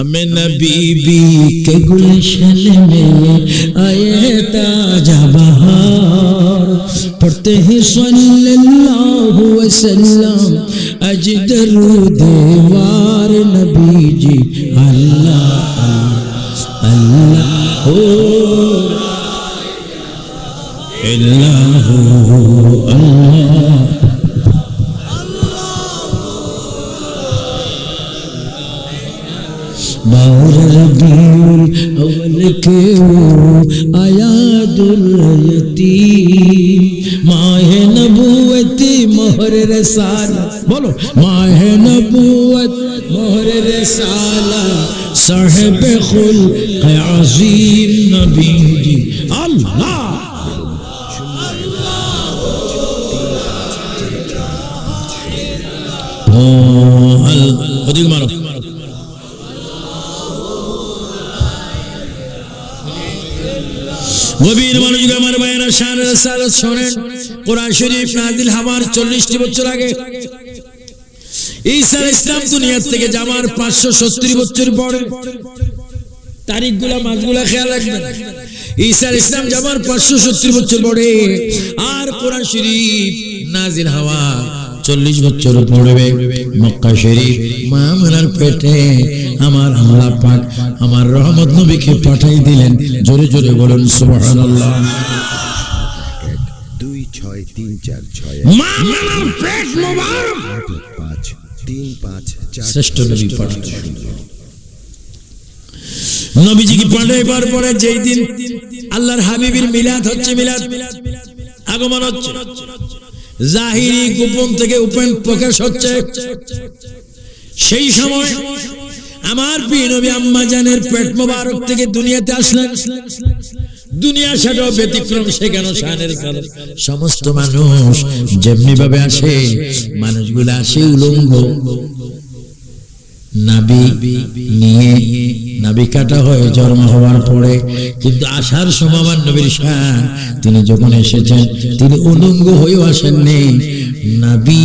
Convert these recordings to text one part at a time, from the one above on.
अमिना बीबी के गुलशन में आए ताजा बहार पढ़ते हैं सल्लल्लाहु वसल्लम अजदर देवार नबी जी अल्लाह अल्लाह हो अल्लाह अल्लाह اور ربی اول کے آیاد ماہ نبوت، مہر رسالہ بولو۔ ماہ نبوت، مہر رسالہ صاحب خل عظیم نبی جی اللہ۔ ہاں، اللہ۔ اللہ اللہ মনোযোগ আমার ভাইয়েরা রাসালত শোনেন, কোরআন শরীফ নাজিল হামার চল্লিশটি বছর আগে, ঈসা ইসলাম দুনিয়ার থেকে যাওয়ার পাঁচশো সত্তর বছর পরে, তারিখগুলা, মাসগুলা খেয়াল রাখবেন। ঈসা আলাইহিস ইসলাম যাওয়ার পাঁচশো সত্তর বছর পরে, আর কোরআন শরীফ নাজিল হওয়া চল্লিশ বছর পড়বে মক্কা শরীফ মা আমার পেটে আমার আল্লাহ পাক আমার রহমত নবীকে পাঠাই দিলেন। জোরে জোরে বলুন, সুবহানাল্লাহ। যেই দিন আল্লাহর হাবিবের মিলাদ হচ্ছে, মিলাদ, আগমন হচ্ছে। জাহিরি গোপন থেকে উপেন প্রকাশ হচ্ছে। সেই সময় আমার নবী আম্মা জানের পেট মোবারক থেকে দুনিয়াতে আসলেন। দুনিয়া সেটাও ব্যতিক্রম সেখানে শানের কারণ। সমস্ত মানুষ যেমনি ভাবে আসে, মানুষগুলো আসে উলঙ্গ। নাবি নিয়ে নাবি কাটা হয় জন্ম হওয়ার পরে কিন্তু আসার সময় নবীর শান, তিনি যখন এসেছেন, তিনি উলঙ্গ হয়েও আসেননি। নাবি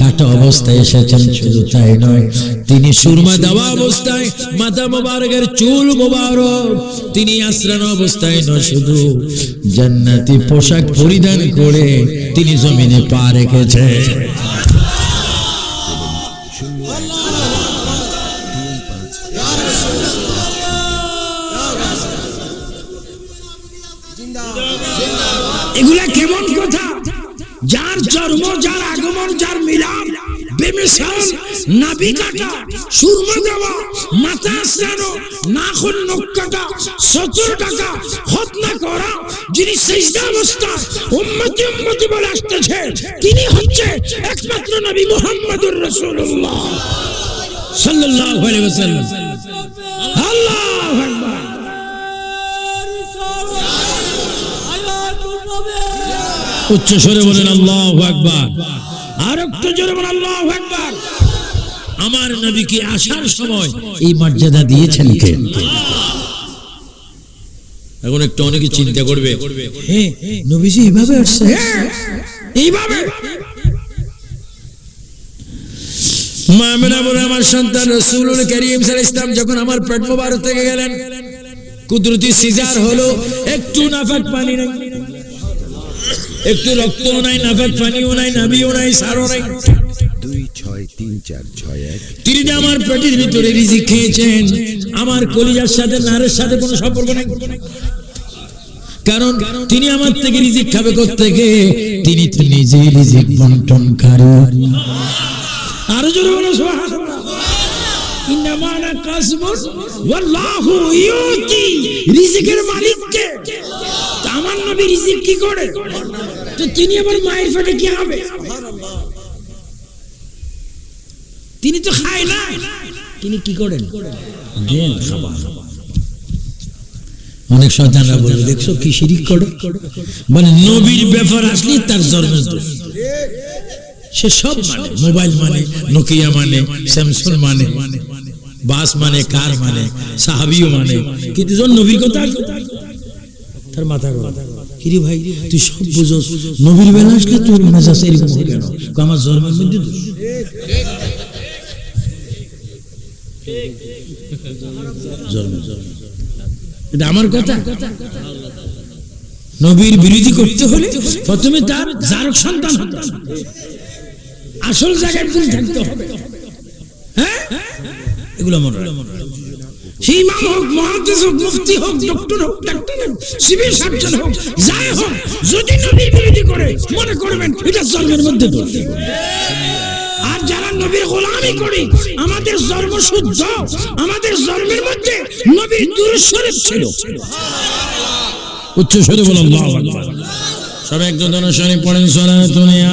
কাটা অবস্থায় এসেছেন, শুধু তাই নয়, তিনি সুরমা দেওয়া অবস্থায় মাথা মোবারকের চুল মোবারক, তিনি আশ্রান অবস্থায় নয়, শুধু জান্নাতি পোশাক পরিধান করে তিনি জমিনে পা রেখেছে জন্ম যার আগমন যার মিলাম বেমিশাল নাবি কাটা সুরমা দেওয়া মাথা আসরানো নাখুন নখ কাটা সতেরো টাকা খতনা করা যিনি সেজদা অবস্থা উম্মতি উম্মতি বলে আসতেছে তিনি হচ্ছে একমাত্র নবী মুহাম্মদুর রাসূলুল্লাহ। সাল্লাল্লাহু আলাইহি ওয়াসাল্লাম। আল্লাহু! উচ্চ স্বরে বলেন আল্লাহ আকবার। আর একটু জোরে বলেন আল্লাহ আকবার। আমার নবীকে আসার সময় এই মর্যাদা দিয়েছেন কে? এখন একটু অনেকে চিন্তা করবে হ্যাঁ নবীজি এইভাবে আসছে? এইভাবে। মামেনা বলে আমার সন্তান রসুলুল করিম সাল ইসলাম যখন আমার পেট মোবারক থেকে গেলেন কুদরতি সিজার হলো একটু নাফাক পানি নাই একটু রক্তও নাই নাফাক পানিও নাই নাবিও নাই সারও নাই। দুই ছয় তিন চার ছয় এক। তিনি যে আমার পেটের ভিতরে রিজিক খেয়েছেন আমার কলিজার সাথে নারের সাথে কোনো সম্পর্ক নেই। কারণ তিনি আমার থেকে রিজিক খাবে থেকে তিনি তো নিজে রিজিক বন্টনকারী আরও জোরে বলো ওয়াল্লাহু ইউতি রিজিকের মালিক কে তা আমার নবী রিজিক কি করে? তো তিনি আবার মায়ের পেটে কি হবে? তিনি তো খায় না। তিনি কি করেন? দেন খাবার। অনেক সন্তানরা বলে দেখছ কি শিরিক করে? মানে নবীর ব্যাপার আসলে তার জন্মের দোষ সে সব মানে মোবাইল মানে নোকিয়া মানে স্যামসুং মানে বাস মানে কার মানে সাহাবিও মানে। কিন্তু নবীর কথা তার মাথা গরম। কিরে ভাই, তুই সব বুঝোস। নবীর বেলা আসলে তোর মেজাজ এরকম কেন? আমার জন্মের মধ্যে দোষ আমার কথা। নবীর বিরোধী করতে হলে প্রথমে তার জারক সন্তান আসল জায়গায় থাকতে হবে। হ্যাঁ? এগুলো মনে রাখবেন। আর যারা নবীর গোলামি করি, আমাদের জন্ম শুদ্ধ, আমাদের জন্মের মধ্যে নবীর ছিল। উচ্চ সবাই একজন পড়েন সোনা দুনিয়া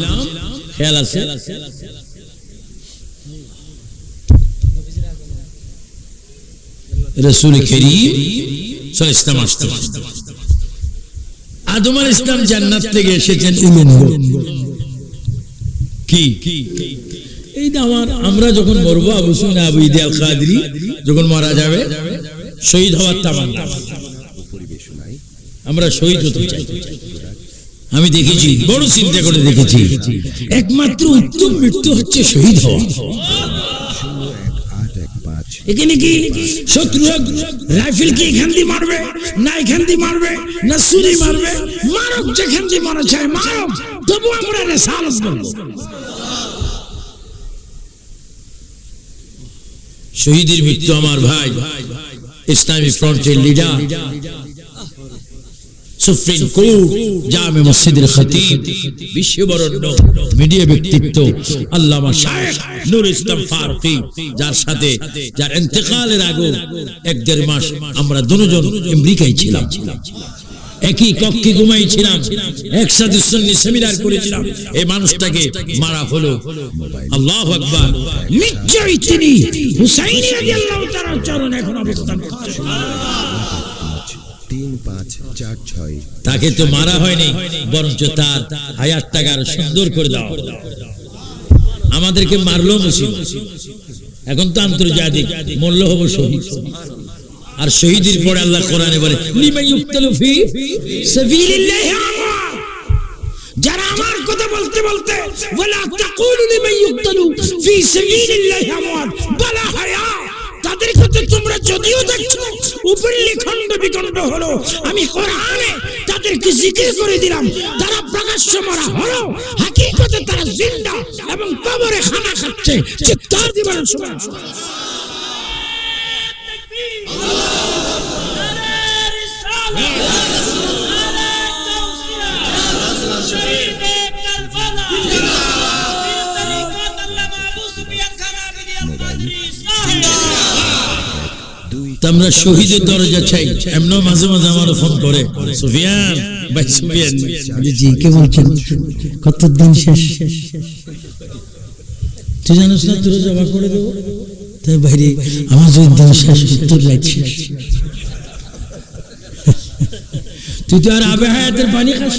খেয়াল আছে? রসুল করিম ইসলাম আসতে আদম আল ইসলাম জান্নাত থেকে এসেছেন উলঙ্গ কি? এই আমার আমরা যখন মরবো আবু সুনা আবু ঈদ আল কাদরি যখন মারা যাবে শহীদ হওয়ার তামান্না। আমরা শহীদ হতে চাই। আমি দেখেছি, বড় চিন্তা করে দেখেছি। একমাত্র উত্তম মৃত্যু হচ্ছে শহীদ এখানে কি শত্রু রাইফেল কি এখান দিয়ে মারবে, না এখান দিয়ে মারবে, না ছুরি মারবে? মারক যেখান দিয়ে মনে চায়, মারক, তবু আমরা রেসালত বলব শহীদের মৃত্যু আমার ভাই, ইসলামী ফ্রন্টের লিডার সুপ্রিম কোর্ট, জামে মসজিদের খতিব, বিশ্ববরণ্য, মিডিয়া ব্যক্তিত্ব, আল্লামা শায়েখ নূর ইসলাম ফারুকী, যার সাথে, যার ইন্তেকালের আগে এক দেড় মাস আমরা দুজন আমেরিকায় ছিলাম। একই কক্ষে ঘুমাইছিলাম একসাথে সুন্নি সেমিনার করেছিলাম। এই মানুষটাকে মারা হলো আল্লাহ আকবার। নিশ্চয়ই তিনি হুসাইনি রাদিয়াল্লাহু তাআলার চরণ এখন অবস্থান করছেন। তিন পাঁচ, চার, ছয়। তাকে তো মারা হয়নি, বরঞ্চ তার হায়ার টাকা আরও সুন্দর করে দেওয়া আমাদেরকে মারলো মুসিব এখন তো আন্তর্জাতিক মূল্য হব শহীদ। আর শহীদের পরে আল্লাহ কোরআনে বলে। যারা আমার কথা বলতে বলতে, ওয়ালা তাকুলু লিমান ইউক্তালু ফি সাবিলিল্লাহি আমওয়াত বালা হায়া তোমরা যদিও দেখছ, উপরে লিখণ্ড, বিখণ্ড হলো, আমি কোরআনে তাদেরকে জিকির করে দিলাম। তারা প্রকাশ্য মারা হলো, হাকিকতে তারা জিন্দা এবং কবরে খানা খাচ্ছে চিৎকার দিবার সময় দুই শহীদের দরজা চাই। এমন মাঝে মাঝে ফোন করে, সুফিয়ান, ভাই সুফিয়ান। জি কে বলছেন? শেষ? তুই জানিস না, তোর জমা করে দেবো? তাই বাইরে আমার যদি দিন শেষ তুই তো আর আবে হায়াতের পানি খাস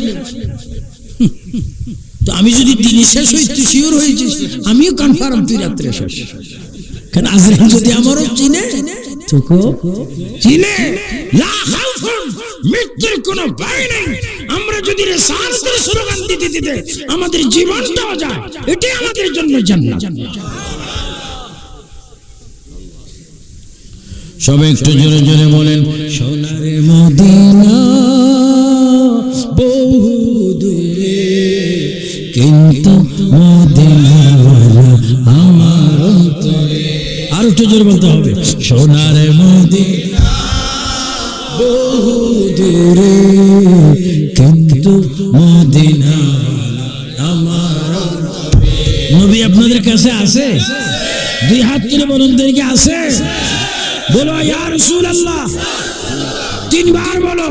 তো আমি যদি দিনে শেষ হই, তুই শিওর হয়েছিস, আমিও কনফার্ম তুই রাত্রে শেষ। কারণ আজরাইল যদি আমারও চিনে তোকে চিনে মৃত্যুর কোনো ভয় নেই। আমরা যদি রেসালতের স্লোগান দিতে দিতে আমাদের জীবনটাও যায় এটাই আমাদের জন্য জান্নাত। সবাই একটু জোরে জোরে বলেন সোনারে মদিনা বহু দূরে কিন্তু মদিনা আমার অন্তরে। আর একটু জোরে বলতে হবে সোনারে বলুন দেখে আছে? বলো, ইয়া রাসূলুল্লাহ। তিনবার বলো।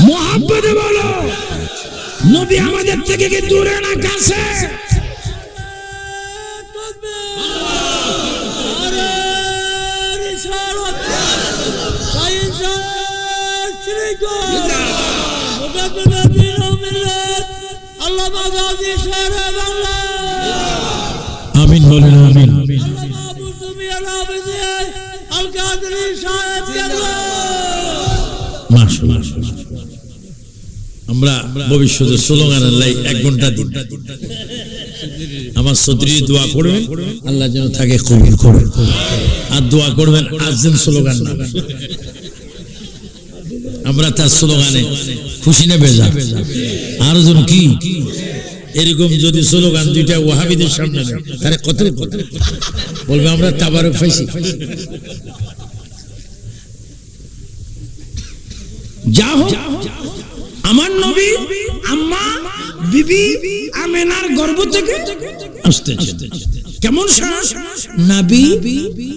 মোহাম্মদে বলো। নবী আমাদের থেকে কি দূরে না কাছে? আল্লাহ আমিন বলেন, আমিন। আমরা ভবিষ্যতে স্লোগান আল্লাহ এক ঘণ্টা দিন আমার সদরি দোয়া করবেন, আল্লাহ যেন থাকে কবুল করে। আর দোয়া করবেন আজ যেন স্লোগান না। আমরা তার স্লোগানে খুশি নেবে যা আর যেন কি? এরকম যদি স্লোগান দুইটা ওয়াহাবিদের সামনে তাহলে কত কত? বলবে আমরা তাবারক পাইছি। যা হোক, আমার নবী, আম্মা, বিবি, আমেনার গর্ভ থেকে আসতেছে। কেমন শ্বাস নাবি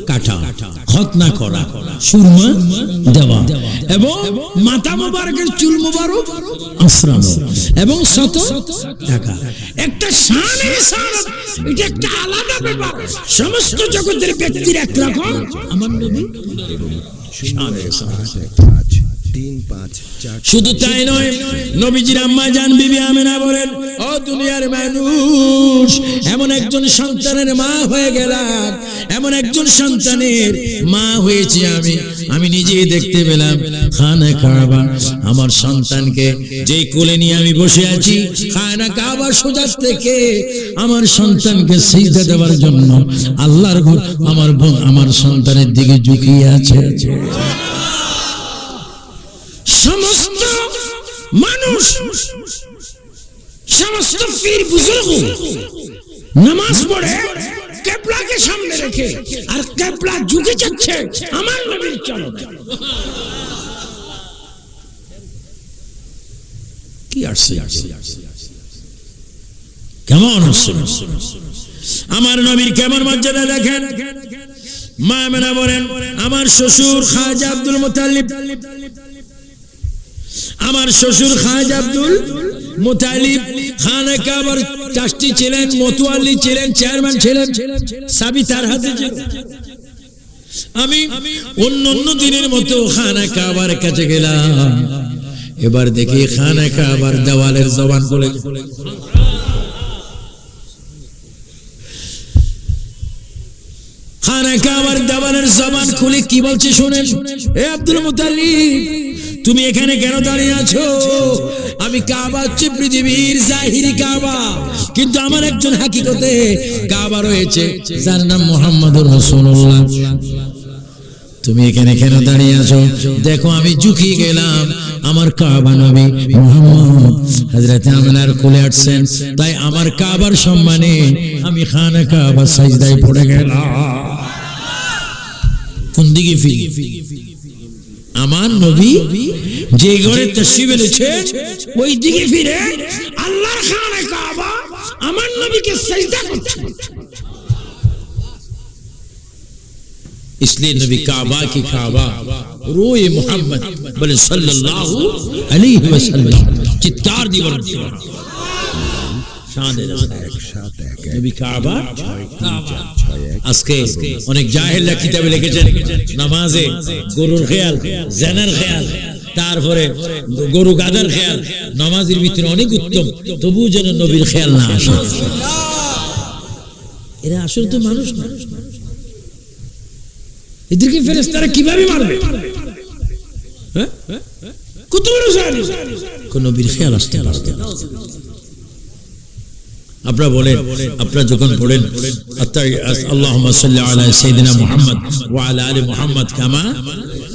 কাটা খতনা করা। সুরমা দেওয়া। এবং মাথা মোবারকের চুল মোবারক আশ্রানো এবং শত টাকা। একটা শান এটা একটা আলাদা ব্যাপার। সমস্ত জগতের ব্যক্তির একরকম। আমার নবী শানে। শুধু তাই নয় নবীজির আম্মা জান বিবি আমেনা বলেন ও দুনিয়ার মানুষ এমন একজন সন্তানের মা হয়ে গেলাম এমন একজন সন্তানের মা হয়েছি আমি। আমি নিজেই দেখতে পেলাম খানা কাবা আমার সন্তানকে যেই কোলে নিয়ে আমি বসে আছি খানা কাবা সোজার থেকে আমার সন্তানকে সিজদা দেওয়ার জন্য আল্লাহর ঘর আমার বোন- আমার সন্তানের দিকে ঝুঁকিয়ে আছে। সমস্ত মানুষ, সমস্ত পীর বুজুর্গ নামাজ পড়ে কেবলাকে সামনে রেখে, আর কেবলা ঝুঁকে যাচ্ছে আমার নবীর চলো কি আসছে কেমন আমার নবীর কেমন মর্যাদা দেখেন। মা মেনা বলেন, আমার শ্বশুর খাজা আব্দুল মুতাল্লিব আমার শ্বশুর খাজা আব্দুল মুতালিব খানে কাবার ট্রাস্টি ছিলেন মতুয়ালি ছিলেন, চেয়ারম্যান ছিলেন, সাবি তার হাতে আমি অন্য অন্য দিনের মতো খানা কাবার কাছে গেলাম। এবার দেখি খানা কাবার দেওয়ালের জবান খুলে খানা কাবার দেওয়ালের জবান খুলে কি বলছে শুনেন? এ আব্দুল মুতালিব তুমি এখানে কেন দাঁড়িয়ে আছো? আমি কাবা হচ্ছে পৃথিবীর জাহিরি কাবা। কিন্তু আমার একজন হাকিকতে কাবা রয়েছে, যার নাম মোহাম্মদ রসুল্লাহ তুমি এখানে কেন দাঁড়িয়ে আছো? দেখো, আমি ঝুঁকিয়ে গেলাম আমার কাবা নবী মোহাম্মদ। হযরত আমিনার কোলে আসছেন, তাই আমার কাবার সম্মানে আমি খানা কাবা সাজদায় পড়ে গেলাম। কোন দিকে ফিরি আমার নবী যে ঘরে তশরিফ এনেছেন ওই দিকে ফিরে আল্লাহর খানে কাবা আমার নবীকে সেজদা করছেন इसलिए नबी काबा की काबा रोए मोहम्मद बोले सल्लल्लाहु अलैहि वसल्लम चित्कार दी बोल शान এক সাত এক এক তারপরে গরু গাদার খেয়াল, নামাজের ভিতরে অনেক উত্তম, তবুও যেন নবীর খেয়াল না আসে। এরা আসলে তো মানুষ না। এদেরকে ফেরেস্তারা কীভাবে মারবে? হ্যাঁ? কত বড় নবীর খেয়াল আসতে আসতে আপনারা বলেন, আপনারা যখন পড়েন আল্লাহ সাল্লাহ আলা সাইয়্যিদিনা মুহাম্মদ ওয়া আলি মুহাম্মদ কামা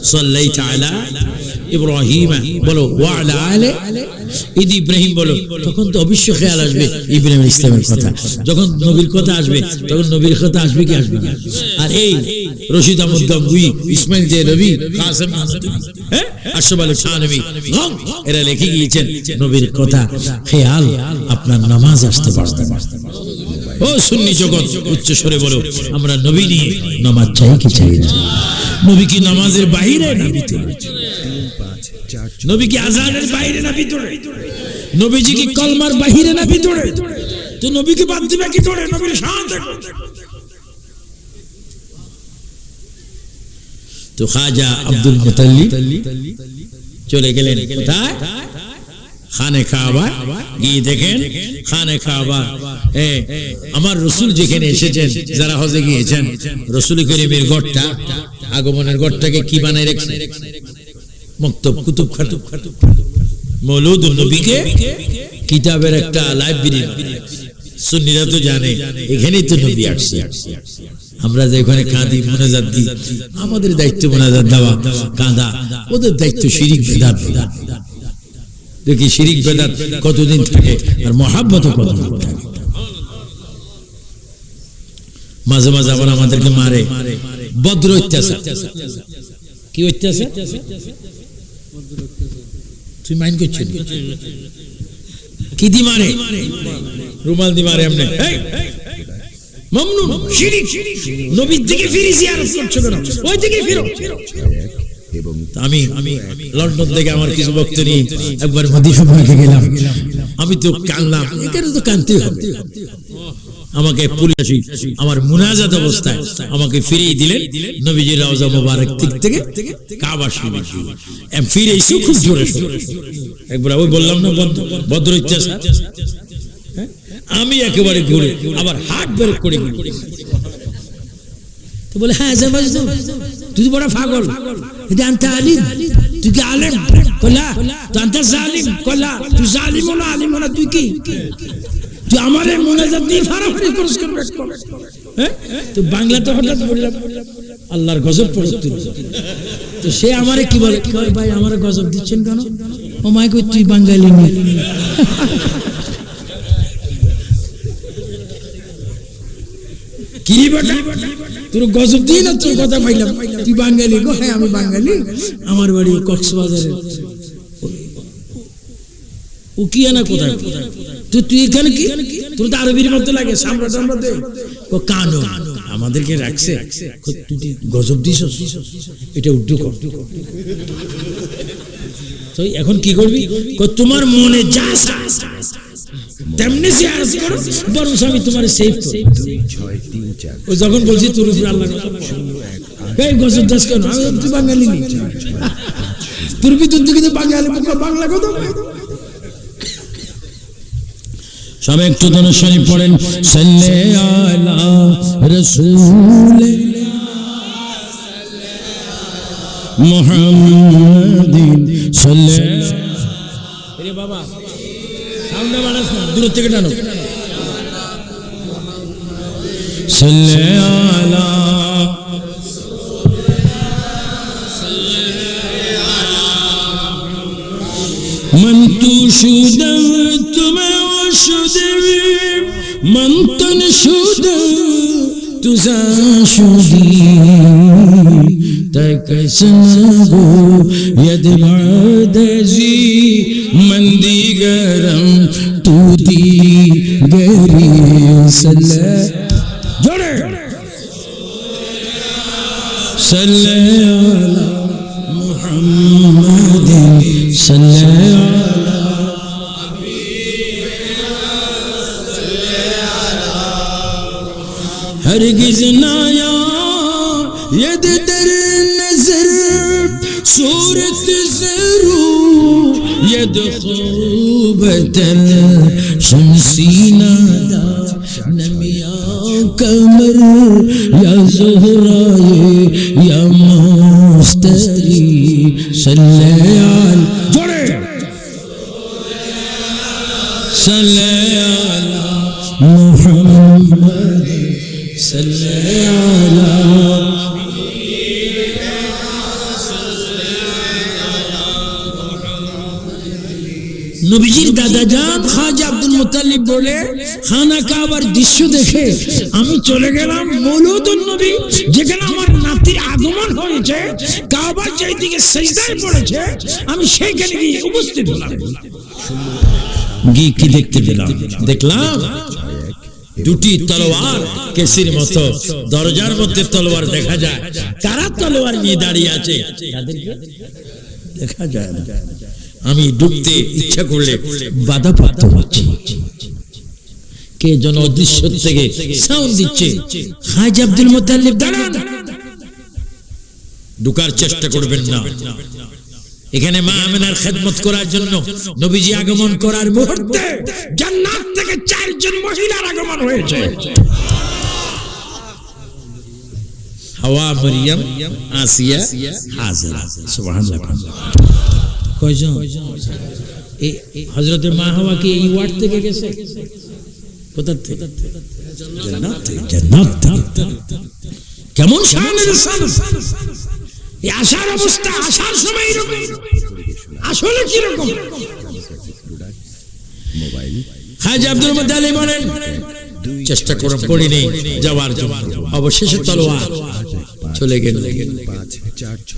সাল্লাইতা আলা ইব্রাহিম বলো আলা ঈদ ইব্রাহিম বলো, তখন তো অবশ্য খেয়াল আসবে ইব্রাহিম ইসলামের কথা। যখন নবীর কথা আসবে, তখন নবীর কথা আসবে কি আসবে আর এই রশিদ আহমদ গঙ্গুই, ইসমাইল জে রবি হ্যাঁ এরা লিখে গিয়েছেন, নবীর কথা খেয়াল আপনার নামাজ আসতে পারতে না। ও সুন্নি জগৎ উচ্চ স্বরে বলো, আমরা নবী নিয়ে নামাজ চাই কি চাই না? নবী কি নামাজের বাইরে না ভিতরে? নবী কি আজানের বাইরে না ভিতরে? নবীজি কি কলমার বাহিরে না ভিতরে? তো নবীকে বাদ দিবে কি করে? নবীর সাথে তো খাজা আব্দুল মুতাল্লি চলে গেলেন কোথায়? খানে খাবার গিয়ে দেখেন, খানে এ, আমার রসুল যেখানে এসেছেন, যারা হজে গিয়েছেন, রসুল করিমের গড়টা আগমনের গড়টাকে কি বানায় রেখেছে? মক্তব, কুতুব খাতুব খাতুব মৌলুদ নবীকে কিতাবের একটা লাইব্রেরি সুন্নিরা তো জানে, এখানেই তো নবী আসছে। আমরা যে ওখানে কাঁদি দিই, আমাদের দায়িত্ব মোনাজাত দেওয়া, কাঁদা, ওদের দায়িত্ব শিরিক বেদাত বেদাত দেখি শিরিক বেদাত কতদিন থাকে আর মহাব্বত মাঝে মাঝে আবার আমাদেরকে মারে। বদ্র অত্যাচার। কি অত্যাচার? তুই কি দি মারে? রুমাল দি মারে এমনি। শিরিক। নবীর দিকে ফিরে জিয়ারত করছ কেন? ওই দিকে ফিরো। আমি আমি লন্ডন থেকে আমার কিছু ভক্ত নিয়ে একবার মদিনা গেলাম। আমি তো কানলাম এখানে তো কানতেই হবে। আমাকে পুলিশ আমার মুনাজাত অবস্থায় আমাকে ফিরিয়ে দিলেন। নবীজির রওজা মোবারক থেকে কাবা শরীফ। ফিরে এসেও খুব জোরে একবার ওই বললাম না বদ্র- ভদ্র ইচ্ছা আমি একেবারে ঘুরে আবার হাট বের করে তো বলে হ্যাঁ তো তুই বড় পাগল। এটা আনতে আলিম। তুই কি আলেম? কলা? তুই আনতে জালিম? কলা? তুই জালিম না আলিম না, তুই কি? তুই আমার এই মোনাজাত দিয়ে ফারাফারি করস করবে তো হঠাৎ বললাম, আল্লাহর গজব পড়ত তো সে আমারে কি বলে? কয়, ভাই, আমারে গজব দিচ্ছেন কেন? ও মাই কই, তুই বাঙালি নি। কি বেটা? তোর গজব দিয়ে না তোর কথা পাইলাম। তুই বাঙালি গো হ্যাঁ আমি বাঙালি। আমার বাড়ি কক্সবাজারে। ও কি আনা কোথায়? তুই এখানে কি? তোর তো আরবির মধ্যে লাগে সামরা টামরা দে। ও আমাদেরকে রাখছে। তুই গজব দিস? এটা কর। এখন কি করবি? তোমার মনে যা তেমনি শেয়ার করো বরং আমি তোমার সেভ করি ও যখন বলছি তোর উপরে আল্লাহ এই গজব দাস কেন? আমি তুই বাঙালি নি। তোর ভিতর থেকে তো বাঙালি মুখে বাংলা কথা সব একটু ধনুষণী পড়েন। সাল্লে আলা রসুল মুহাম্মাদিন সাল্লে রে বাবা দূর থেকে টানো সাল্লে আলা من تشهد وشدري من تنشد تزاشدي تكسنه يد بعدزي من ديگرم سلا. جوڑے صلى على محمد. صلى على هرگز نایا. ید در نظر. صورت زرو. ید خوبتر شمسی نادا قمر يا زهراي يا مستري صل على صلي على محمد صلي على نبي جير دادا جان خاج عبد المطلب بوله খানা দৃশ্য দেখে আমি চলে গেলাম মৌলুদুন নবী যেখানে আমার নাতির আগমন হয়েছে, কাবার যেই দিকে পড়েছে, আমি সেইখানে গিয়ে উপস্থিত হলাম। গিয়ে কি দেখতে পেলাম? দেখলাম দুটি তলোয়ার কেসির মতো, দরজার মধ্যে তলোয়ার দেখা যায়। কারা তলোয়ার নিয়ে দাঁড়িয়ে আছে? দেখা যায় আমি ডুবতে ইচ্ছা করলে বাধা প্রাপ্ত হচ্ছি। কে যেন অদৃশ্য থেকে সাউন্ড দিচ্ছে? হাজ আব্দুল মোতাল্লিব দাঁড়ান। ঢুকার চেষ্টা করবেন না। এখানে মা আমেনার খেদমত করার জন্য নবীজি আগমন করার মুহূর্তে জান্নাত থেকে চারজন মহিলার আগমন হয়েছে। হাওয়া, মরিয়ম, আসিয়া, হাজরা। সুবহানাল্লাহ। কয়জন? এই হযরতের মা হাওয়া কি এই ওয়ার্ড থেকে গেছে? থেকে কেমন আসার অবস্থা আসার সময় আসলে কি রকম মোবাইল। হাজি আব্দুল মুতালি বলেন চেষ্টা করে পড়িনি যাওয়ার জন্য। অবশেষে তলোয়ার চলে গেল।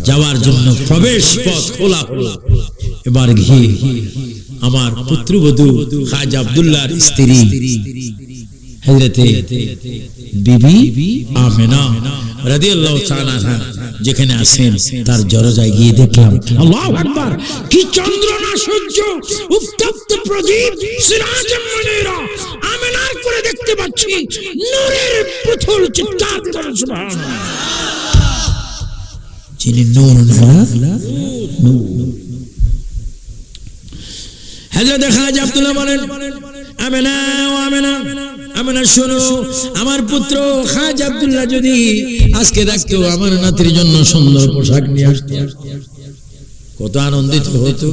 যাওয়ার জন্য প্রবেশ পথ খোলা এবার গিয়ে আমার পুত্রবধূ হাজ আব্দুল্লাহর স্ত্রী, হযরতে বিবি আমেনা রাদিয়াল্লাহু তাআলা যেখানে আছেন, তার জরজায় গিয়ে দেখলাম, আল্লাহু আকবার, কি চন্দ্র না সূর্য উত্তপ্ত প্রদীপ সিরাজম মুনীরা আমেনার করে দেখতে পাচ্ছি, নূরের প্রথম চিৎকার করে, সুবহানাল্লাহ। যিনি নূর না আব্দুল্লাহ বলেন ও শোনো, আমার পুত্র খাজ আব্দুল্লাহ যদি আজকে আমার নাতির জন্য সুন্দর পোশাক নিয়ে আসতে, কত আনন্দিত হতো।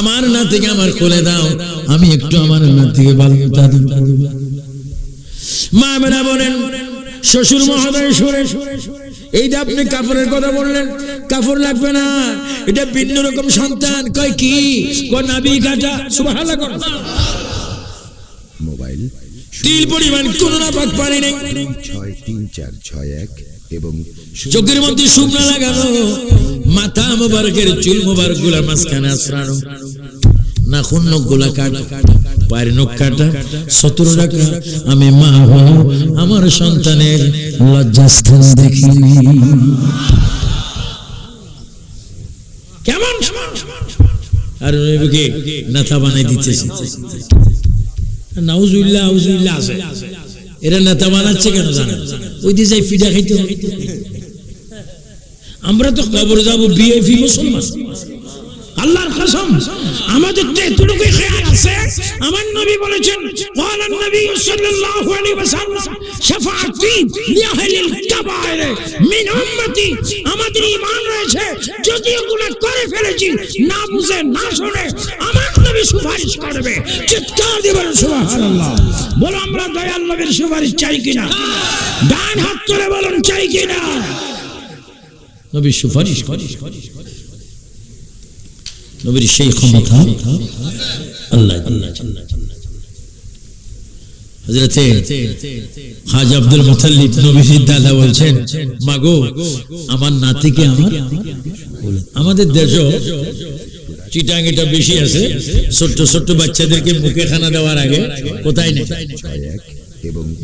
আমার নাতিকে আমার কোলে দাও, আমি একটু আমার নাতিকে ভালো মা আমেনা বলেন, শ্বশুর মহোদয় যে আপনি কাপড়ের কথা বললেন কাপড় লাগবে না। এটা ভিন্ন রকম সন্তান। কয় কি? নাবি কাটা করো মোবাইল তিল পরিমাণ কোনো না পাক পানি নেই। ছয় তিন চার ছয় এক এবং চোখের মধ্যে শুকনা লাগানো মাথা মোবারকের চুল মোবারকগুলা মাঝখানে আশ্রানো। নাখুন নখগুলা কাটা পায়ের নখ কাটা সতেরো টাকা আমি মা হয়ে আমার সন্তানের লজ্জাস্থান দেখি। কেমন? আর নবীকে নেতা বানাই দিতেছে নাউজুল্লাহ আউজুল্লাহ আছে। এরা নেতা বানাচ্ছে কেন জানেন? ওই দিয়ে যাই ফিডা খাইতে। আমরা তো কবর যাব বিএফি মুসলমান। আল্লাহর কসম, আমাদের তেতুলুকে খেয়াল আছে, আমার নবী বলেছেন ওয়ালান নবী সাল্লাল্লাহু আলাইহি ওয়াসাল্লাম শাফাআতি লিআহলিল কাবায়ের মিন উম্মতি। আমাদের ঈমান রয়েছে যদি গুনাহ করে ফেলেছি, না বুঝে, না শুনে, আমার নবী সুপারিশ করবে। চিৎকার দিবেন সুবহানাল্লাহ। বলো, আমরা দয়াল নবীর সুপারিশ চাই কিনা? ডান হাত করে বলুন, চাই কিনা? নবী সুপারিশ করিস করিস করিস নবীর সেই ক্ষমতা আল্লাহ আল্লাহ হযরতে আব্দুল মুতাল্লিব নবীর দাদা বলছেন মাগো আমার নাতিকে আমার আমাদের দেশও চিটাং এটা বেশি আছে। ছোট্ট ছোট্ট বাচ্চাদেরকে মুখে খানা দেওয়ার আগে কোথায় নেই?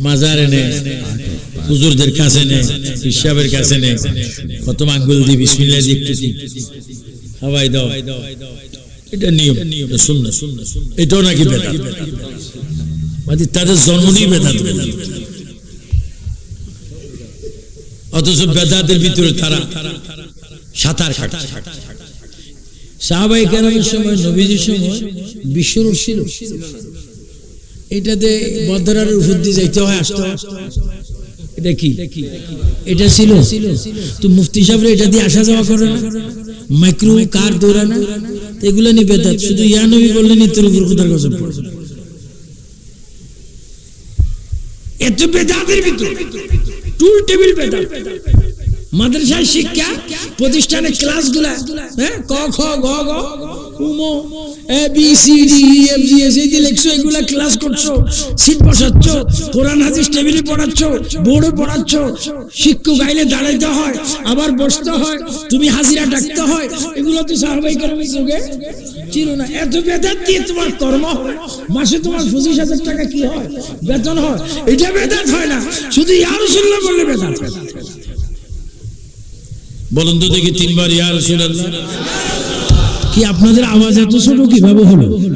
মাজারে নে হুজুরদের কাছে নে হিসাবের কাছে নে। কত আঙ্গুল দি বিসমিল্লাহ দি একটু। হাওয়াই দাও। এটা নিয়ম। এটা শূন্য এটাও নাকি বেদা মানে তাদের জন্ম নিয়ে বেদা অথচ বেদাতের ভিতরে তারা সাঁতার কাটা। সাহাবাই কেরামের সময় নবীজির সময় বিশ্বর ছিল। এটাতে বদরার উপর দিয়ে যাইতে হয় আসতে হয়। এটা কি? এটা ছিল। তো মুফতি সাহেব এটা দিয়ে আসা যাওয়া করে না? মাইক্রো কার দৌড়া না এগুলো নিয়ে বেদাত শুধু ইয়া নবী বললে নিত্যের উপর খোদার গজব পড়ে। এত বেদাতের ভিতর, টুল টেবিল বেদাত। মাদ্রাসায় শিক্ষা, প্রতিষ্ঠানে ক্লাসগুলা হ্যাঁ ক, খ, গ গ। A B C D E G S এই লেখছো, এগুলা ক্লাস করছ সিট বসাচ্ছ, কোরআন, হাদিস, টেবিলে পড়াচ্ছ, বোর্ডে পড়াচ্ছ, শিক্ষক আইলে দাঁড়াইতে হয়, আবার বসতে হয়, তুমি হাজিরা ডাকতে হয়, এগুলো তো সাহাবাই না। এত বেতন দিয়ে তোমার কর্ম মাসে তোমার পঁচিশ হাজার টাকা কি হয়? বেতন হয়? এটা বেতন হয় না, শুধু বেতন বলুন তো দেখি তিনবার ইয়া কি আপনাদের আওয়াজ এত ছোট? কীভাবে হলো?